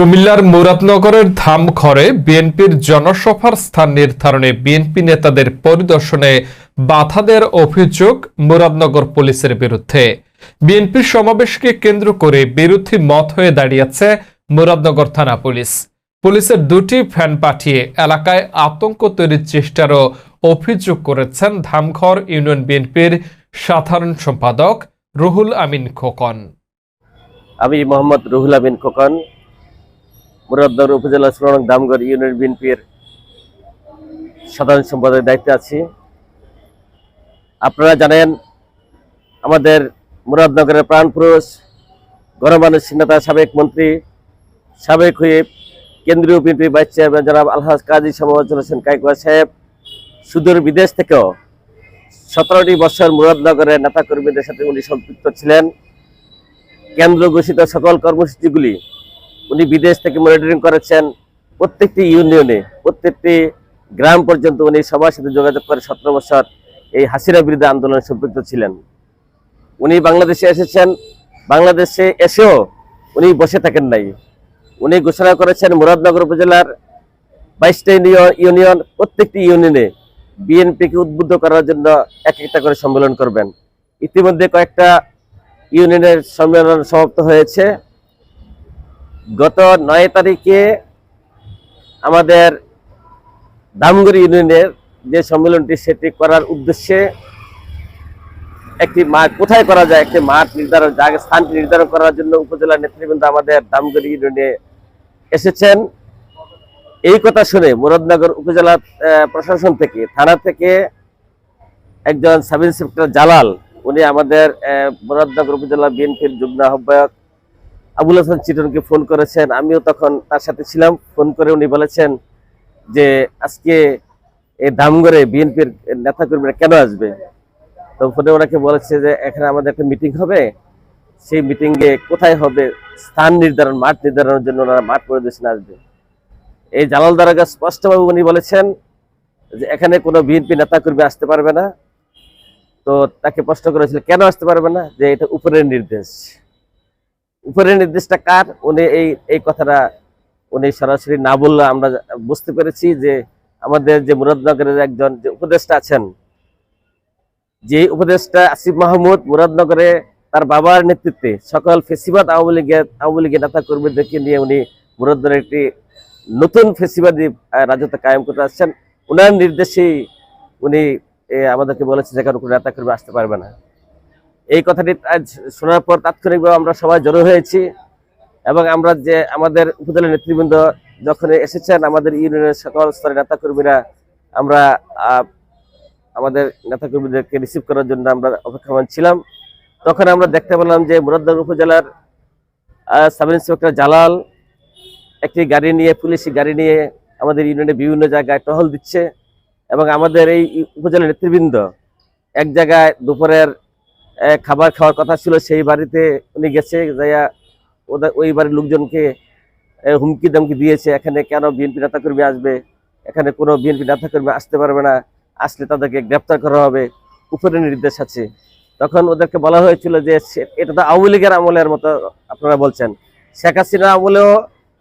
কুমিল্লার মুরাদনগরের ধামখরে বিএনপির জনসভার স্থান নির্ধারণে বিএনপি নেতাদের পরিদর্শনে বাধা দেওয়ার অভিযোগ মুরাদনগর পুলিশের বিরুদ্ধে। বিএনপির সমাবেশকে কেন্দ্র করে বিরোধী মত হয়ে দাঁড়িয়েছে মুরাদনগর থানা পুলিশ। পুলিশের দুটি ভ্যান পাঠিয়ে এলাকায় আতঙ্ক তৈরির চেষ্টারও অভিযোগ করেছেন ধামখর ইউনিয়ন বিএনপির সাধারণ সম্পাদক রুহুল আমিন খোকন। আমি মোহাম্মদ রুহুল আমিন খোকন মুরাদনগর উপজেলা শ্রীরং দামগড় ইউনিয়ন বিএনপির সাধারণ সম্পাদকের দায়িত্বে আছি। আপনারা জানেন, আমাদের মুরাদনগরের প্রাণপুরুষ গণমানুষ নেতা, সাবেক মন্ত্রী, সাবেক হুইপ কেন্দ্রীয় বিএনপি ভাইস চেয়ারম্যান জনাব আলহাজ কাজী সমাজ হোসেন কাইকুয়া সাহেব, সুদূর বিদেশ থেকেও সতেরোটি বছর মুরাদনগরের নেতাকর্মীদের সাথে উনি সম্পৃক্ত ছিলেন। কেন্দ্র ঘোষিত সকল কর্মসূচিগুলি উনি বিদেশ থেকে মনিটরিং করেছেন প্রত্যেকটি ইউনিয়নে প্রত্যেকটি গ্রাম পর্যন্ত উনি সবার সাথে যোগাযোগ করে সতেরো বছর এই হাসিনা বিরুদ্ধে আন্দোলনে সম্পৃক্ত ছিলেন। উনি বাংলাদেশে এসেছেন, বাংলাদেশে এসেও উনি বসে থাকেন নাই। উনি ঘোষণা করেছেন মুরাদনগর উপজেলার বাইশটা ইউনিয়ন প্রত্যেকটি ইউনিয়নে বিএনপিকে উদ্বুদ্ধ করার জন্য এক একটা করে সম্মেলন করবেন। ইতিমধ্যে কয়েকটা ইউনিয়নের সম্মেলন সমাপ্ত হয়েছে। গত নয় তারিখে আমাদের দামগুড়ি ইউনিয়নের যে সম্মেলনটি সেটি করার উদ্দেশ্যে একটি মাঠ কোথায় করা যায়? একটি মাঠ নির্ধারণ জায়গা স্থানটি নির্ধারণ করার জন্য উপজেলা নেতৃবৃন্দ আমাদের দামগুড়ি ইউনিয়নে এসেছেন। এই কথা শুনে মুরাদনগর উপজেলা প্রশাসন থেকে, থানা থেকে একজন সাব ইন্সপেক্টর জালাল, উনি আমাদের মুরাদনগর উপজেলা বিএনপির যুগ্ম আহ্বায়ক আবুল হাসান চিটনকে ফোন করেছেন, আমিও তখন তার সাথে ছিলাম, ফোন করে উনি বলেছেন যে আজকে এই দামগড়ে বিএনপির নেতাকর্মীরা কেন আসবে? তো ফোনে ওনাকে বলেছে যে এখানে আমাদের একটা মিটিং হবে, সেই মিটিং এ কোথায় হবে, স্থান নির্ধারণ, মাঠ নির্ধারণের জন্য ওনারা মাঠ পরিদর্শনে আসবে। এই জালাল দারাগা স্পষ্টভাবে উনি বলেছেন যে এখানে কোনো বিএনপি নেতাকর্মী আসতে পারবে না। তো তাকে প্রশ্ন করেছিল, কেন আসতে পারবে না? যে এটা উপরের নির্দেশ। উপরের নির্দেশটা কার? উনি এই এই কথাটা উনি সরাসরি না বললে আমরা বুঝতে পেরেছি যে আমাদের যে মুরাদনগরের একজন যে উপদেষ্টা আছেন, যে উপদেষ্টা আসিফ মাহমুদ মুরাদনগরে তার বাবার নেতৃত্বে সকল ফেসিবাদ আওয়ামী লীগের আওয়ামী লীগের নেতা কর্মীদেরকে নিয়ে উনি মুরাদনগরে একটি নতুন ফেসিবাদী রাজত্ব কায়েম করতে আসছেন। ওনার নির্দেশেই উনি আমাদেরকে বলেছেন যেখানে কোনো নেতা কর্মী আসতে পারবে না। এই কথাটি আজ শোনার পর তাৎক্ষণিকভাবে আমরা সবাই জড়ো হয়েছি এবং আমরা যে আমাদের উপজেলা নেতৃবৃন্দ যখন এসেছেন, আমাদের ইউনিয়নের সকল স্তরের নেতাকর্মীরা আমরা আমাদের নেতাকর্মীদেরকে রিসিভ করার জন্য আমরা অপেক্ষমান ছিলাম। তখন আমরা দেখতে পেলাম যে মুরাদনগর উপজেলার সাব ইন্সপেক্টর জালাল একটি গাড়ি নিয়ে, পুলিশি গাড়ি নিয়ে আমাদের ইউনিয়নে বিভিন্ন জায়গায় টহল দিচ্ছে এবং আমাদের এই উপজেলা নেতৃবৃন্দ এক জায়গায় দুপুরের খাবার খাওয়ার কথা ছিল, সেই বাড়িতে উনি গেছে, যাইয়া ওদের ওই বাড়ির লোকজনকে হুমকি দামকি দিয়েছে, এখানে কেন বিএনপি নেতাকর্মী আসবে? এখানে কোনো বিএনপি নেতাকর্মী আসতে পারবে না, আসলে তাদেরকে গ্রেপ্তার করা হবে, উপরে নির্দেশ আছে। তখন ওদেরকে বলা হয়েছিল যে এটা তো আওয়ামী লীগের আমলের মতো, আপনারা বলছেন। শেখ হাসিনা আমলেও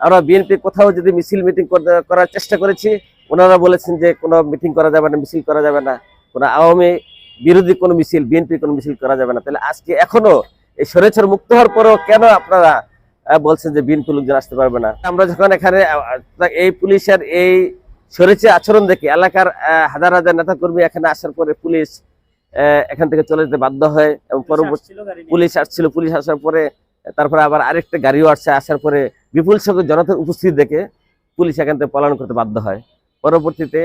আমরা বিএনপি কোথাও যদি মিছিল মিটিং করার চেষ্টা করেছি, ওনারা বলেছেন যে, কোনো মিটিং করা যাবে না, মিছিল করা যাবে না। কোনো আওয়ামী বিরোধী কোনো মিছিল বিএনপি কোনো মিছিল করা যাবে না। তাহলে আজকে এখনও এই সরেছর মুক্ত হওয়ার পরেও কেন আপনারা বলছেন যে বিএনপি লোকজন আসতে পারবে না? আমরা যখন এখানে এই পুলিশের এই সরেছে আচরণ দেখে এলাকার হাজার হাজার নেতা কর্মী এখানে আসার পরে পুলিশ এখান থেকে চলে যেতে বাধ্য হয় এবং পরবর্তী পুলিশ আসছিল পুলিশ আসার পরে তারপরে আবার আরেকটা গাড়িও আসছে আসার পরে বিপুল সংখ্যক জনতার উপস্থিতি দেখে পুলিশ এখান থেকে পলায়ন করতে বাধ্য হয়। পরবর্তীতে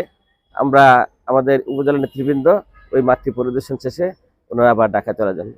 আমরা আমাদের উপজেলা নেতৃবৃন্দ ওই মাতৃ পরিদর্শন শেষে ওনারা আবার ঢাকা চলে যান।